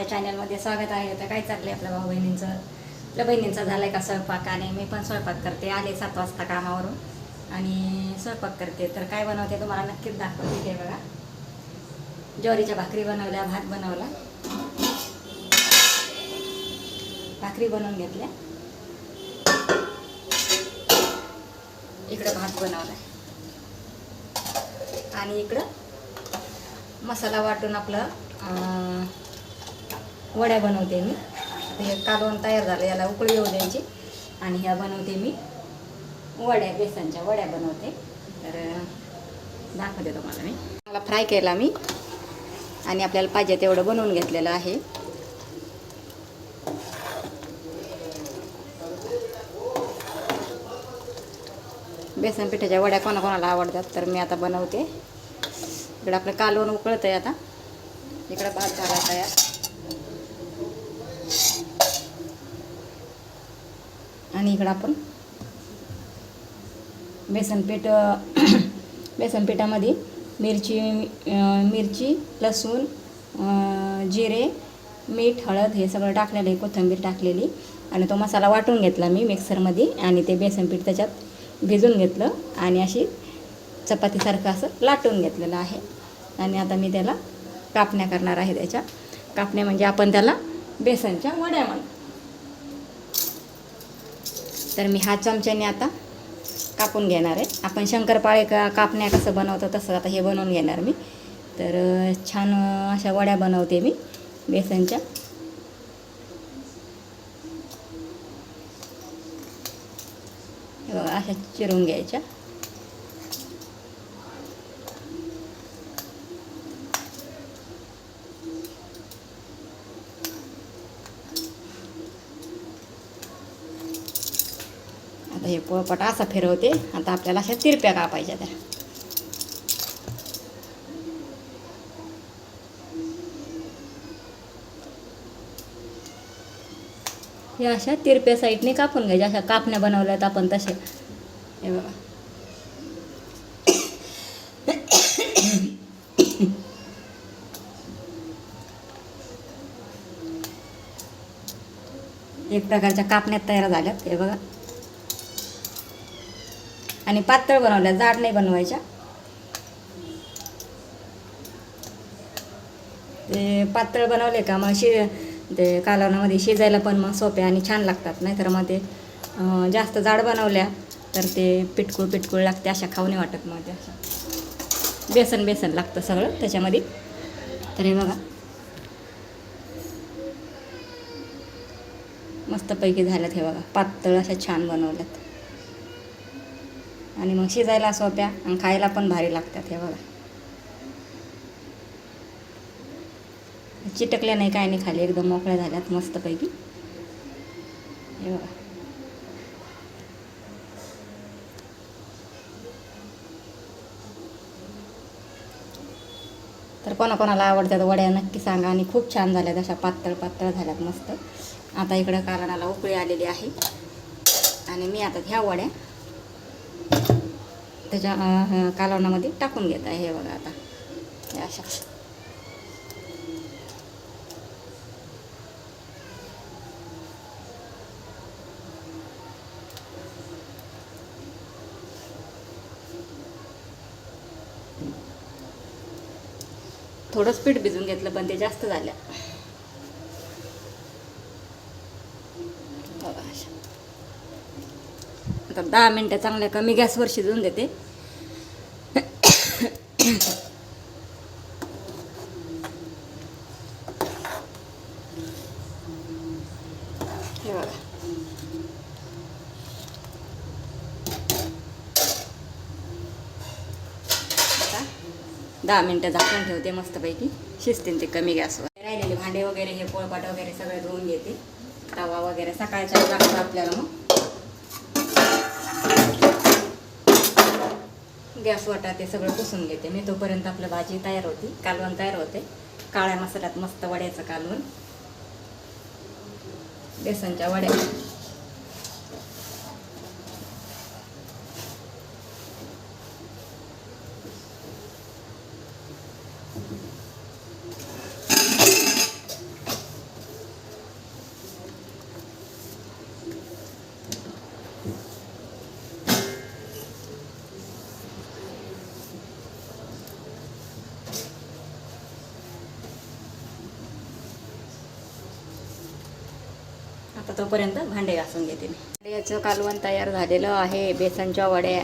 माझ्या चॅनलमध्ये स्वागत आहे. तर काय चाललंय आपल्या भाऊ बहिणींचं? आपल्या बहिणींचा आहे का स्वयंपाक? आणि मी पण स्वयंपाक करते. आले सात वाजता कामावरून. आणि स्वयंपाक करते. तर काय बनवते तुम्हाला नक्कीच दाखवते ते बघा. ज्वारीच्या भाकरी बनवल्या भात बनवला. भाकरी बनवून घेतल्या. इकडं भात बनवला आणि इकडं मसाला वाटून आपलं वड्या बनवते मी. हे कालवण तयार झालं याला उकळी येऊ द्यायची. आणि ह्या बनवते मी वड्या बेसनच्या वड्या बनवते. तर दाखवते तुम्हाला मी. मला फ्राय केला मी. आणि आपल्याला पाहिजे तेवढं बनवून घेतलेलं आहे. बेसन पिठाच्या वड्या कोणाकोणाला आवडतात तर मी आता बनवते. इकडं आपलं कालवण उकळतं आहे आता. इकडं भात झाला तयार. आणि इकडं आपण बेसनपीठ बेसनपीठामध्ये मिरची मिरची लसूण जिरे मीठ हळद हे सगळं टाकलेलं आहे कोथिंबीर टाकलेली. आणि तो मसाला वाटून घेतला मी मिक्सरमध्ये आणि ते बेसनपीठ त्याच्यात भिजून घेतलं आणि अशी चपातीसारखं असं लाटून घेतलेलं आहे. आणि आता मी त्याला कापण्या करणार आहे त्याच्या. कापण्या म्हणजे आपण त्याला बेसनच्या वड्या म्हणतो तर मी हा चमच्याने आता कापून घेणार आहे. आपण शंकरपाळे का कापण्या कसं बनवतो तसं आता हे बनवून घेणार मी. तर छान अशा वड्या बनवते मी बेसनच्या. अशा चिरून घ्यायच्या. आता हे पोळपाट असा फिरवते. आता आपल्याला अशा तिरप्या कापायच्या त्या. या अशा तिरप्या साईडने कापून घ्यायच्या अशा कापण्या बनवल्यात आपण तसे. हे बघा. एक प्रकारच्या कापण्यात तयार झाल्यात. हे बघा. आणि पातळ बनवल्या जाड नाही बनवायच्या. ते पातळ बनवले का मग शि ते कालवणामध्ये शिजायला पण मग सोप्या आणि छान लागतात. नाहीतर मग ते जास्त जाड बनवल्या तर ते पिटकूळ पिटकुळ लागते अशा खाऊ नाही वाटत मग ते अशा बेसन बेसन लागतं सगळं त्याच्यामध्ये. तर हे बघा. मस्तपैकी झाल्यात हे बघा. पातळ अशा छान बनवल्यात. आणि मग शिजायला सोप्या आणि खायला पण भारी लागतात हे बघा. चिटकल्या नाही काय नाही खाली एकदम मोकळ्या झाल्यात मस्तपैकी. हे बघा. तर कोणाकोणाला आवडतात वड्या नक्की सांगा आणि खूप छान झाल्यात अशा पातळ पातळ झाल्यात मस्त. आता इकडं कारणाला उकळी आलेली आहे. आणि मी आता ह्या वड्या. त्याच्या कालवणामध्ये टाकून घेत आहे हे बघा आता. हे अशा. थोडंच पीठ भिजून घेतलं पण ते जास्त झाल्या बघा अशा. आता दहा मिनटं चांगल्या कमी गॅसवर शिजवून देते. हे बघा. आता दहा मिनटं झाकून ठेवते मस्तपैकी. शिजते ते कमी गॅसवर राहिलेले भांडे वगैरे हे पोळपाट वगैरे सगळे धुवून घेते. तवा वगैरे सकाळच्या लागतं आपल्याला मग गॅस वाटा ते सगळं पुसून घेते. मी तोपर्यंत आपलं भाजी तयार होती. कालवण तयार होते. काळ्या मसाल्यात मस्त वड्याचं कालवण. बेसनच्या वड्या. तोपर्यंत भांडे घासून घेते मी. याचं कालवण तयार झालेलं आहे. बेसनच्या वड्या.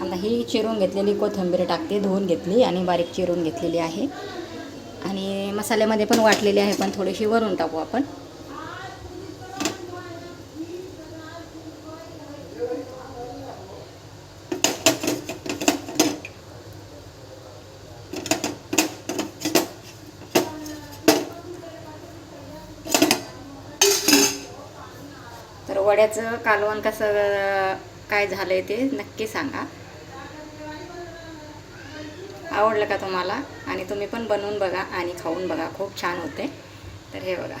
आता ही चिरून घेतलेली कोथिंबीर टाकते धुवून घेतली आणि बारीक चिरून घेतलेली आहे. आणि मसाल्यामध्ये पण वाटलेली आहे पण थोडीशी वरून टाकू आपण. वड्याचं कालवण कसं काय झालंय ते नक्की सांगा. आवडलं का तुम्हाला? आणि तुम्ही पण बनवून बघा आणि खाऊन बघा. खूप छान होते. तर हे बघा.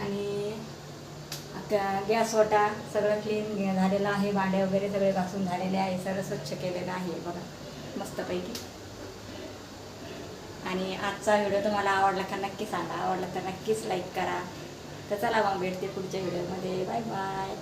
आणि आता गॅस ओटा सगळं क्लीन झालेलं आहे. भांडे वगैरे सगळे घासून झालेले आहे. सगळं स्वच्छ केलेलं आहे. बघा. मस्तपैकी. आणि आजचा व्हिडिओ तुम्हाला आवडला का नक्की सांगा. आवडला तर नक्कीच लाईक करा. तर चला मग भेटते पुढच्या व्हिडिओमध्ये. Bye bye